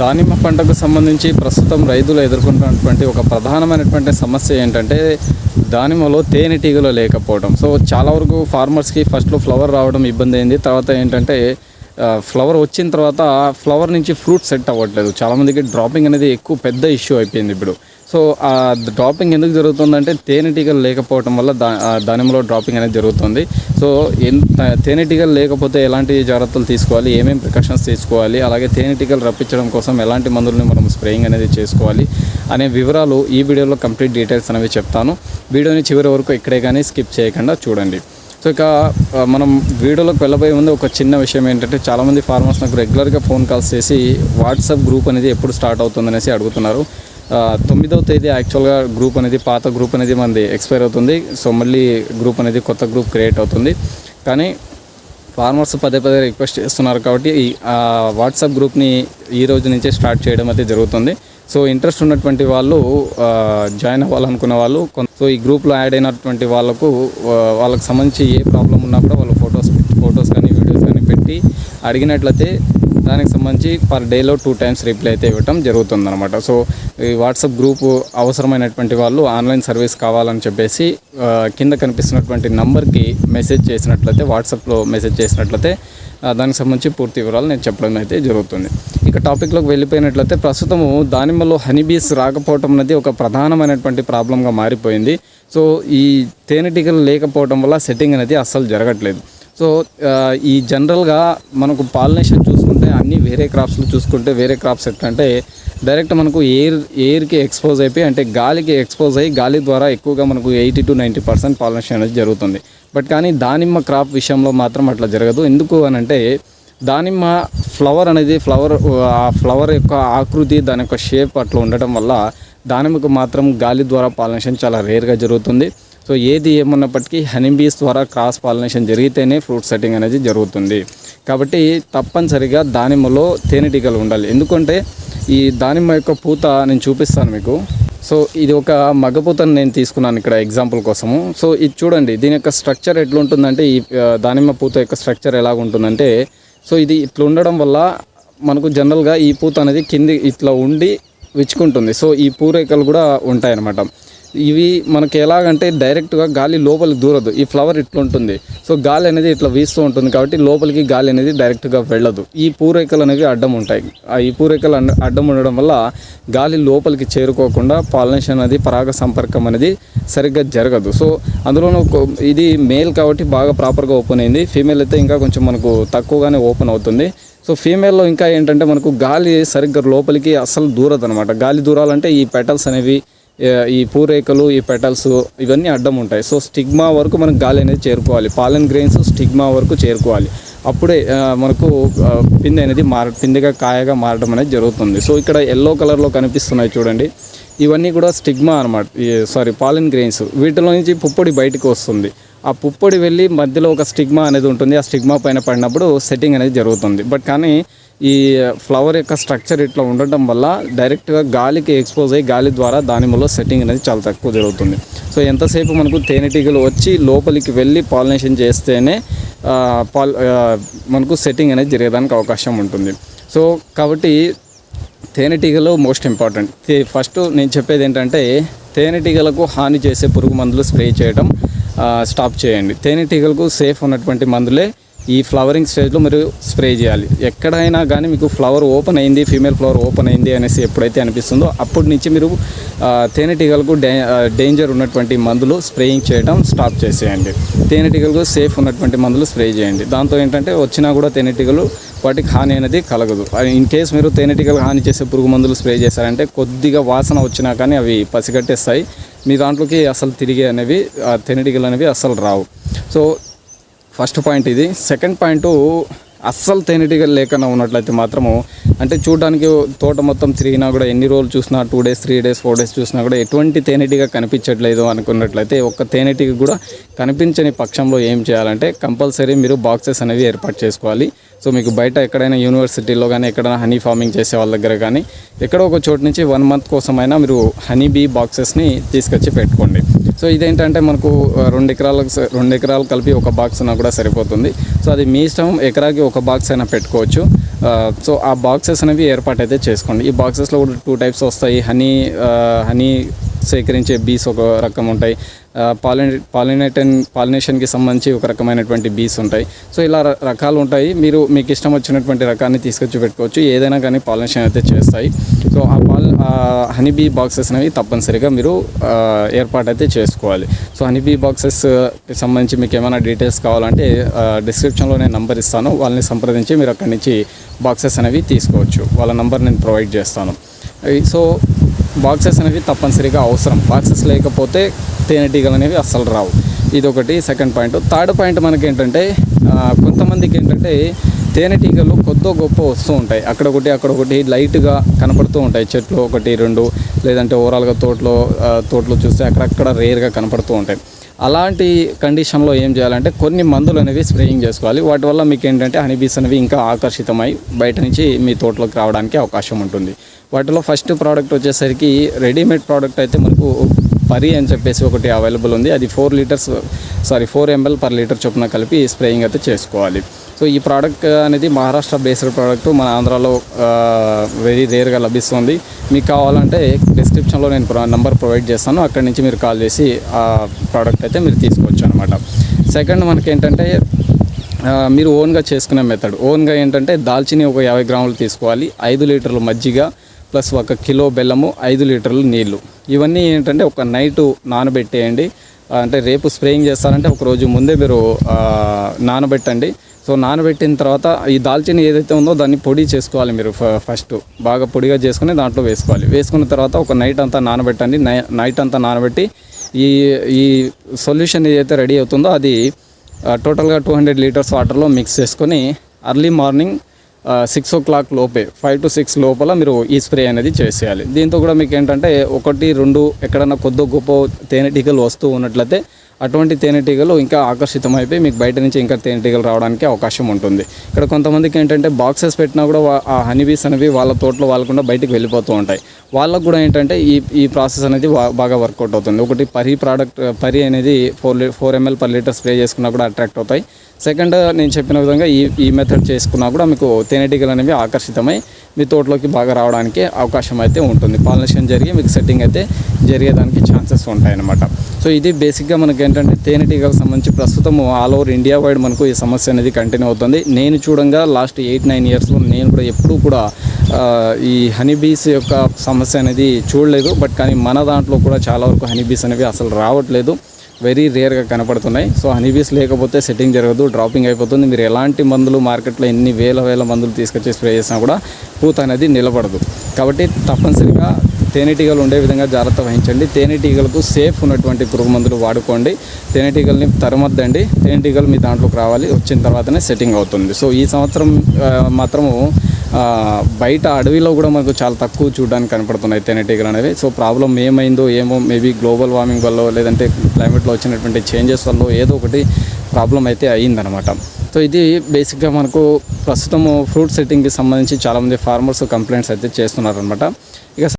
దానిమ్మ పంటకు సంబంధించి ప్రస్తుతం రైతులు ఎదుర్కొంటున్నటువంటి ఒక ప్రధానమైనటువంటి సమస్య ఏంటంటే దానిమ్మలో తేనెటీగలు లేకపోవడం సో చాలా వరకు ఫార్మర్స్కి ఫస్ట్లో ఫ్లవర్ రావడం ఇబ్బంది అయింది. తర్వాత ఏంటంటే ఫ్లవర్ వచ్చిన తర్వాత ఫ్లవర్ నుంచి ఫ్రూట్ సెట్ అవ్వట్లేదు. చాలామందికి డ్రాపింగ్ అనేది ఎక్కువ పెద్ద ఇష్యూ అయిపోయింది ఇప్పుడు. సో ఆ డ్రాపింగ్ ఎందుకు జరుగుతుందంటే తేనెటీగలు లేకపోవటం వల్ల దా దానిమ్మలో డ్రాపింగ్ అనేది జరుగుతుంది. సో ఎంత తేనెటీగలు లేకపోతే ఎలాంటి జాగ్రత్తలు తీసుకోవాలి? ఏమేమి ప్రికాషన్స్ తీసుకోవాలి? అలాగే తేనెటీగలు రప్పించడం కోసం ఎలాంటి మందులని మనం స్ప్రేయింగ్ అనేది చేసుకోవాలి? అనే వివరాలు ఈ వీడియోలో కంప్లీట్ డీటెయిల్స్ అనేవి చెప్తాను. వీడియోని చివరి వరకు ఇక్కడే కానీ స్కిప్ చేయకుండా చూడండి. సో ఇక మనం వీడియోలోకి వెళ్ళబోయే ముందు ఒక చిన్న విషయం ఏంటంటే చాలామంది ఫార్మర్స్ నాకు రెగ్యులర్గా ఫోన్ కాల్స్ చేసి వాట్సాప్ గ్రూప్ అనేది ఎప్పుడు స్టార్ట్ అవుతుందనేసి అడుగుతున్నారు. తొమ్మిదవ తేదీ యాక్చువల్గా గ్రూప్ అనేది పాత గ్రూప్ అనేది మనది ఎక్స్పైర్ అవుతుంది. సో మళ్ళీ గ్రూప్ అనేది కొత్త గ్రూప్ క్రియేట్ అవుతుంది. కానీ ఫార్మర్స్ పదే పదే రిక్వెస్ట్ చేస్తున్నారు కాబట్టి ఈ వాట్సాప్ గ్రూప్ని ఈ రోజు నుంచే స్టార్ట్ చేయడం అయితే జరుగుతుంది. సో ఇంట్రెస్ట్ ఉన్నటువంటి వాళ్ళు జాయిన్ అవ్వాలనుకున్న వాళ్ళు సో ఈ గ్రూప్లో యాడ్ అయినటువంటి వాళ్ళకు వాళ్ళకి సంబంధించి ఏ ప్రాబ్లం ఉన్నా కూడా వాళ్ళు ఫొటోస్ ఫొటోస్ కానీ వీడియోస్ కానీ పెట్టి అడిగినట్లయితే దానికి సంబంధించి పర్ డేలో టూ టైమ్స్ రిప్లై అయితే ఇవ్వటం జరుగుతుందన్నమాట. సో ఈ వాట్సాప్ గ్రూప్ అవసరమైనటువంటి వాళ్ళు ఆన్లైన్ సర్వీస్ కావాలని చెప్పేసి కింద కనిపిస్తున్నటువంటి నంబర్కి మెసేజ్ చేసినట్లయితే వాట్సాప్లో మెసేజ్ చేసినట్లయితే దానికి సంబంధించి పూర్తి వివరాలు నేను చెప్పడం అయితే జరుగుతుంది. ఇక టాపిక్లోకి వెళ్ళిపోయినట్లయితే ప్రస్తుతము దానిమ్మలో హనీబీస్ రాకపోవటం అనేది ఒక ప్రధానమైనటువంటి ప్రాబ్లంగా మారిపోయింది. సో ఈ తేనెటీగలు లేకపోవడం వల్ల సెట్టింగ్ అనేది అస్సలు జరగట్లేదు. సో ఈ జనరల్గా మనకు పాలినేషన్ చూసుకుంటే అన్ని వేరే క్రాప్స్లో చూసుకుంటే వేరే క్రాప్స్ ఎట్లంటే డైరెక్ట్ మనకు ఎయిర్ ఎయిర్కి ఎక్స్పోజ్ అయిపోయి అంటే గాలికి ఎక్స్పోజ్ అయ్యి గాలి ద్వారా ఎక్కువగా మనకు eighty two ninety percent pollination అనేది జరుగుతుంది. బట్ కానీ దానిమ్మ క్రాప్ విషయంలో మాత్రం అట్లా జరగదు. ఎందుకు అని అంటే దానిమ్మ ఫ్లవర్ అనేది ఫ్లవర్ ఆ ఫ్లవర్ యొక్క ఆకృతి దాని యొక్క షేప్ అట్లా ఉండటం వల్ల దానిమ్మకు మాత్రం గాలి ద్వారా పాలినేషన్ చాలా రేర్గా జరుగుతుంది. సో ఏది ఏమన్నప్పటికీ హనీబీస్ ద్వారా క్రాస్ పాలినేషన్ జరిగితేనే ఫ్రూట్ సెట్టింగ్ అనేది జరుగుతుంది. కాబట్టి తప్పనిసరిగా దానిమ్మలో తేనెటీగలు ఉండాలి. ఎందుకంటే ఈ దానిమ్మ యొక్క పూత నేను చూపిస్తాను మీకు. సో ఇది ఒక మగపూతను నేను తీసుకున్నాను ఇక్కడ ఎగ్జాంపుల్ కోసము. సో ఇది చూడండి దీని యొక్క స్ట్రక్చర్ ఎట్లుంటుందంటే ఈ దానిమ్మ పూత యొక్క స్ట్రక్చర్ ఎలాగ ఉంటుందంటే సో ఇది ఇట్లా ఉండడం వల్ల మనకు జనరల్గా ఈ పూత అనేది కింది ఇట్లా ఉండి విచ్చుకుంటుంది. సో ఈ పూరేకలు కూడా ఉంటాయి అన్నమాట ఇవి మనకి ఎలాగంటే డైరెక్ట్గా గాలి లోపలికి దూరదు. ఈ ఫ్లవర్ ఇట్లా ఉంటుంది. సో గాలి అనేది ఇట్లా వీస్తూ ఉంటుంది కాబట్టి లోపలికి గాలి అనేది డైరెక్ట్గా వెళ్ళదు. ఈ పూరేకలు అనేవి అడ్డం ఉంటాయి. ఆ ఈ పూరేకలు అడ్డం ఉండడం వల్ల గాలి లోపలికి చేరుకోకుండా పాలినేషన్ అనేది పరాగ సంపర్కం అనేది సరిగ్గా జరగదు. సో అందులోనూ ఇది మేల్ కాబట్టి బాగా ప్రాపర్గా ఓపెన్ అయింది. ఫీమేల్ అయితే ఇంకా కొంచెం మనకు తక్కువగానే ఓపెన్ అవుతుంది. సో ఫీమేల్లో ఇంకా ఏంటంటే మనకు గాలి సరిగ్గా లోపలికి అస్సలు దూరదు అనమాట గాలి దూరాలంటే ఈ పెటల్స్ అనేవి ఈ పూరేకలు ఈ పెటల్స్ ఇవన్నీ అడ్డం ఉంటాయి. సో స్టిగ్మా వరకు మనకు గాలి అనేది చేరుకోవాలి. పాలన్ గ్రెయిన్స్ స్టిగ్మా వరకు చేరుకోవాలి. అప్పుడే మనకు పిందె అనేది మార పిందెగా కాయగా మారడం అనేది జరుగుతుంది. సో ఇక్కడ ఎల్లో కలర్లో కనిపిస్తున్నాయి చూడండి. ఇవన్నీ కూడా స్టిగ్మా అనమాట సారీ పాలిన్ గ్రెయిన్స్. వీటిలో నుంచి పుప్పొడి బయటకు వస్తుంది. ఆ పుప్పొడి వెళ్ళి మధ్యలో ఒక స్టిగ్మా అనేది ఉంటుంది. ఆ స్టిగ్మా పైన పడినప్పుడు సెట్టింగ్ అనేది జరుగుతుంది. బట్ కానీ ఈ ఫ్లవర్ యొక్క స్ట్రక్చర్ ఇట్లా ఉండటం వల్ల డైరెక్ట్గా గాలికి ఎక్స్పోజ్ అయ్యి గాలి ద్వారా దానిమ్మలో సెట్టింగ్ అనేది చాలా తక్కువ జరుగుతుంది. సో ఎంతసేపు మనకు తేనెటీగలు వచ్చి లోపలికి వెళ్ళి పాలినేషన్ చేస్తేనే పాల్ మనకు సెట్టింగ్ అనేది జరిగేదానికి అవకాశం ఉంటుంది. సో కాబట్టి తేనెటీగలు మోస్ట్ ఇంపార్టెంట్ ఫస్ట్ నేను చెప్పేది ఏంటంటే తేనెటీగలకు హాని చేసే పురుగు మందులు స్ప్రే చేయడం స్టాప్ చేయండి. తేనెటీగలకు సేఫ్ ఉన్నటువంటి మందులే ఈ ఫ్లవరింగ్ స్టేజ్లో మీరు స్ప్రే చేయాలి. ఎక్కడైనా కానీ మీకు ఫ్లవర్ ఓపెన్ అయింది ఫీమేల్ ఫ్లవర్ ఓపెన్ అయింది అనేసి ఎప్పుడైతే అనిపిస్తుందో అప్పటి నుంచి మీరు తేనెటీగలకు డే డేంజర్ ఉన్నటువంటి మందులు స్ప్రేయింగ్ చేయడం స్టాప్ చేసేయండి. తేనెటీగలకు సేఫ్ ఉన్నటువంటి మందులు స్ప్రే చేయండి. దాంతో ఏంటంటే వచ్చినా కూడా తేనెటీగలు వాటికి హాని అనేది కలగదు. ఇన్ కేస్ మీరు తేనెటీగలు హాని చేసే పురుగు మందులు స్ప్రే చేశారంటే కొద్దిగా వాసన వచ్చినా కానీ అవి పసిగట్టేస్తాయి. మీ దాంట్లోకి అసలు తిరిగి అనేవి తేనెటీగలు అనేవి అసలు రావు. సో ఫస్ట్ పాయింట్ ఇది. సెకండ్ పాయింట్ అస్సలు తేనెటీగలు లేకుండా ఉన్నట్లయితే మాత్రము అంటే చూడడానికి తోట మొత్తం తిరిగినా కూడా ఎన్ని రోజులు చూసినా two days three days four days చూసినా కూడా ఎటువంటి తేనెటీగ కనిపించట్లేదు అనుకున్నట్లయితే ఒక్క తేనెటీగ కూడా కనిపించని పక్షంలో ఏం చేయాలంటే కంపల్సరీ మీరు బాక్సెస్ అనేవి ఏర్పాటు చేసుకోవాలి. సో మీకు బయట ఎక్కడైనా యూనివర్సిటీలో కానీ ఎక్కడైనా హనీ ఫార్మింగ్ చేసే వాళ్ళ దగ్గర కానీ ఎక్కడో ఒక చోటు నుంచి వన్ మంత్ కోసమైనా మీరు హనీ బీ బాక్సెస్ని తీసుకొచ్చి పెట్టుకోండి. సో ఇదేంటంటే మనకు రెండు ఎకరాలకు రెండు ఎకరాలు కలిపి ఒక బాక్స్ ఉన్నా కూడా సరిపోతుంది. సో అది మీ ఇష్టం ఎకరాకి ఒక బాక్స్ అయినా పెట్టుకోవచ్చు. సో ఆ బాక్సెస్ అనేవి ఏర్పాటు అయితే చేసుకోండి. ఈ బాక్సెస్లో కూడా టూ టైప్స్ వస్తాయి. హనీ హనీ సేకరించే బీస్ ఒక రకం ఉంటాయి. పాలినే పాలినేటన్ పాలినేషన్కి సంబంధించి ఒక రకమైనటువంటి బీస్ ఉంటాయి. సో ఇలా రకాలు ఉంటాయి. మీరు మీకు ఇష్టం వచ్చినటువంటి రకాన్ని తీసుకొచ్చి పెట్టుకోవచ్చు. ఏదైనా కానీ పాలినేషన్ అయితే చేస్తాయి. సో ఆ పాల్ హనీ బీ బాక్సెస్ అనేవి తప్పనిసరిగా మీరు ఏర్పాటు అయితే చేసుకోవాలి. సో హనీ బీ బాక్సెస్కి సంబంధించి మీకు ఏమైనా డీటెయిల్స్ కావాలంటే డిస్క్రిప్షన్లో నేను నంబర్ ఇస్తాను. వాళ్ళని సంప్రదించి మీరు అక్కడి నుంచి బాక్సెస్ అనేవి తీసుకోవచ్చు. వాళ్ళ నంబర్ నేను ప్రొవైడ్ చేస్తాను. సో బాక్సెస్ అనేవి తప్పనిసరిగా అవసరం. బాక్సెస్ లేకపోతే తేనెటీగలు అనేవి అస్సలు రావు. ఇదొకటి సెకండ్ పాయింట్. థర్డ్ పాయింట్ మనకి ఏంటంటే కొంతమందికి ఏంటంటే తేనెటీగలు కొద్దో గొప్ప వస్తూ ఉంటాయి. అక్కడ ఒకటి అక్కడ ఒకటి లైట్గా కనపడుతూ ఉంటాయి. చెట్లు ఒకటి రెండు లేదంటే ఓవరాల్గా తోటలో తోటలో చూస్తే అక్కడక్కడ రేర్గా కనపడుతూ ఉంటాయి. అలాంటి కండిషన్లో ఏం చేయాలంటే కొన్ని మందులు అనేవి స్ప్రేయింగ్ చేసుకోవాలి. వాటి వల్ల మీకు ఏంటంటే హనీబీస్ అనేవి ఇంకా ఆకర్షితమై బయట నుంచి మీ తోటలోకి రావడానికి అవకాశం ఉంటుంది. వాటిలో ఫస్ట్ ప్రోడక్ట్ వచ్చేసరికి రెడీమేడ్ ప్రోడక్ట్ అయితే మనకు పరి అని చెప్పేసి ఒకటి అవైలబుల్ ఉంది. అది four litres sorry four ML per litre చొప్పున కలిపి స్ప్రేయింగ్ అయితే చేసుకోవాలి. సో ఈ ప్రోడక్ట్ అనేది మహారాష్ట్ర బేస్డ్ ప్రోడక్ట్ మన ఆంధ్రాలో వెరీ రేర్గా లభిస్తుంది. మీకు కావాలంటే డిస్క్రిప్షన్లో నేను నంబర్ ప్రొవైడ్ చేస్తాను. అక్కడి నుంచి మీరు కాల్ చేసి ఆ ప్రోడక్ట్ అయితే మీరు తీసుకోవచ్చు అనమాట సెకండ్ మనకి ఏంటంటే మీరు ఓన్గా చేసుకునే మెథడ్ ఓన్గా ఏంటంటే దాల్చిని ఒక యాభై గ్రాములు తీసుకోవాలి. ఐదు లీటర్లు మజ్జిగ ప్లస్ ఒక కిలో బెల్లము ఐదు లీటర్లు నీళ్ళు. ఇవన్నీ ఏంటంటే ఒక నైట్ నానబెట్టేయండి. అంటే రేపు స్ప్రేయింగ్ చేస్తారంటే ఒక రోజు ముందే మీరు నానబెట్టండి. సో నానబెట్టిన తర్వాత ఈ దాల్చిని ఏదైతే ఉందో దాన్ని పొడి చేసుకోవాలి మీరు ఫస్ట్. బాగా పొడిగా చేసుకుని దాంట్లో వేసుకోవాలి. వేసుకున్న తర్వాత ఒక నైట్ అంతా నానబెట్టండి. నై- నైట్ అంతా నానబెట్టి ఈ ఈ సొల్యూషన్ ఏదైతే రెడీ అవుతుందో అది టోటల్గా టూ హండ్రెడ్ లీటర్స్ వాటర్లో మిక్స్ చేసుకొని early morning six o'clock లోపే ఫైవ్ టు సిక్స్ లోపల మీరు ఈ స్ప్రే అనేది చేసేయాలి. దీంతో కూడా మీకు ఏంటంటే ఒకటి రెండు ఎక్కడన్నా కొద్ది గొప్ప తేనెటీగలు వస్తూ ఉన్నట్లయితే అటువంటి తేనెటీగలు ఇంకా ఆకర్షితమైపోయి మీకు బయట నుంచి ఇంకా తేనెటీగలు రావడానికి అవకాశం ఉంటుంది. ఇక్కడ కొంతమందికి ఏంటంటే బాక్సెస్ పెట్టినా కూడా ఆ హనీబీస్ అనేవి వాళ్ళ తోటలో వాళ్ళకుండా బయటికి వెళ్ళిపోతూ ఉంటాయి. వాళ్ళకు కూడా ఏంటంటే ఈ ఈ ప్రాసెస్ అనేది బాగా వర్కౌట్ అవుతుంది. ఒకటి పరి ప్రోడక్ట్ పరి అనేది four four ML per litre spray చేసుకున్నా కూడా అట్రాక్ట్ అవుతాయి. సెకండ్ నేను చెప్పిన విధంగా ఈ ఈ మెథడ్ చేసుకున్నా కూడా మీకు తేనెటీగలు అనేవి ఆకర్షితమై మీ తోటలోకి బాగా రావడానికి అవకాశం అయితే ఉంటుంది. పాలినేషన్ జరిగి మీకు సెట్టింగ్ అయితే జరిగేదానికి ఛాన్సెస్ ఉంటాయన్నమాట. సో ఇది బేసిక్గా మనకి ఏంటంటే తేనెటీగలకు సంబంధించి ప్రస్తుతం ఆల్ ఓవర్ ఇండియా వైడ్ మనకు ఈ సమస్య అనేది కంటిన్యూ అవుతుంది. నేను చూడంగా లాస్ట్ ఎయిట్ నైన్ ఇయర్స్లో నేను కూడా ఎప్పుడూ కూడా ఈ హనీబీస్ యొక్క సమస్య అనేది చూడలేదు. బట్ కానీ మన దాంట్లో కూడా చాలా వరకు హనీబీస్ అనేవి అసలు రావట్లేదు. వెరీ రేర్గా కనపడుతున్నాయి. సో హనీబీస్ లేకపోతే సెట్టింగ్ జరగదు డ్రాపింగ్ అయిపోతుంది. మీరు ఎలాంటి మందులు మార్కెట్లో ఎన్ని వేల వేల మందులు తీసుకొచ్చి స్ప్రే చేసినా కూడా పూత అనేది నిలబడదు. కాబట్టి తప్పనిసరిగా తేనెటీగలు ఉండే విధంగా జాగ్రత్త వహించండి. తేనెటీగలకు సేఫ్ ఉన్నటువంటి పురుగు మందులు వాడుకోండి. తేనెటీగల్ని తరమద్దండి. తేనెటీగలు మీ దాంట్లోకి రావాలి. వచ్చిన తర్వాతనే సెట్టింగ్ అవుతుంది. సో ఈ సంవత్సరం మాత్రము బయట అడవిలో కూడా మనకు చాలా తక్కువ చూడడానికి కనపడుతున్నాయి తేనెటీగలు అనేవి. సో ప్రాబ్లం ఏమైందో ఏమో మేబీ గ్లోబల్ వార్మింగ్ వల్ల లేదంటే క్లైమేట్లో వచ్చినటువంటి చేంజెస్ వల్ల ఏదో ఒకటి ప్రాబ్లం అయితే అయ్యిందనమాట సో ఇది బేసిక్గా మనకు ప్రస్తుతము ఫ్రూట్ సెట్టింగ్కి సంబంధించి చాలామంది ఫార్మర్స్ కంప్లైంట్స్ అయితే చేస్తున్నారనమాట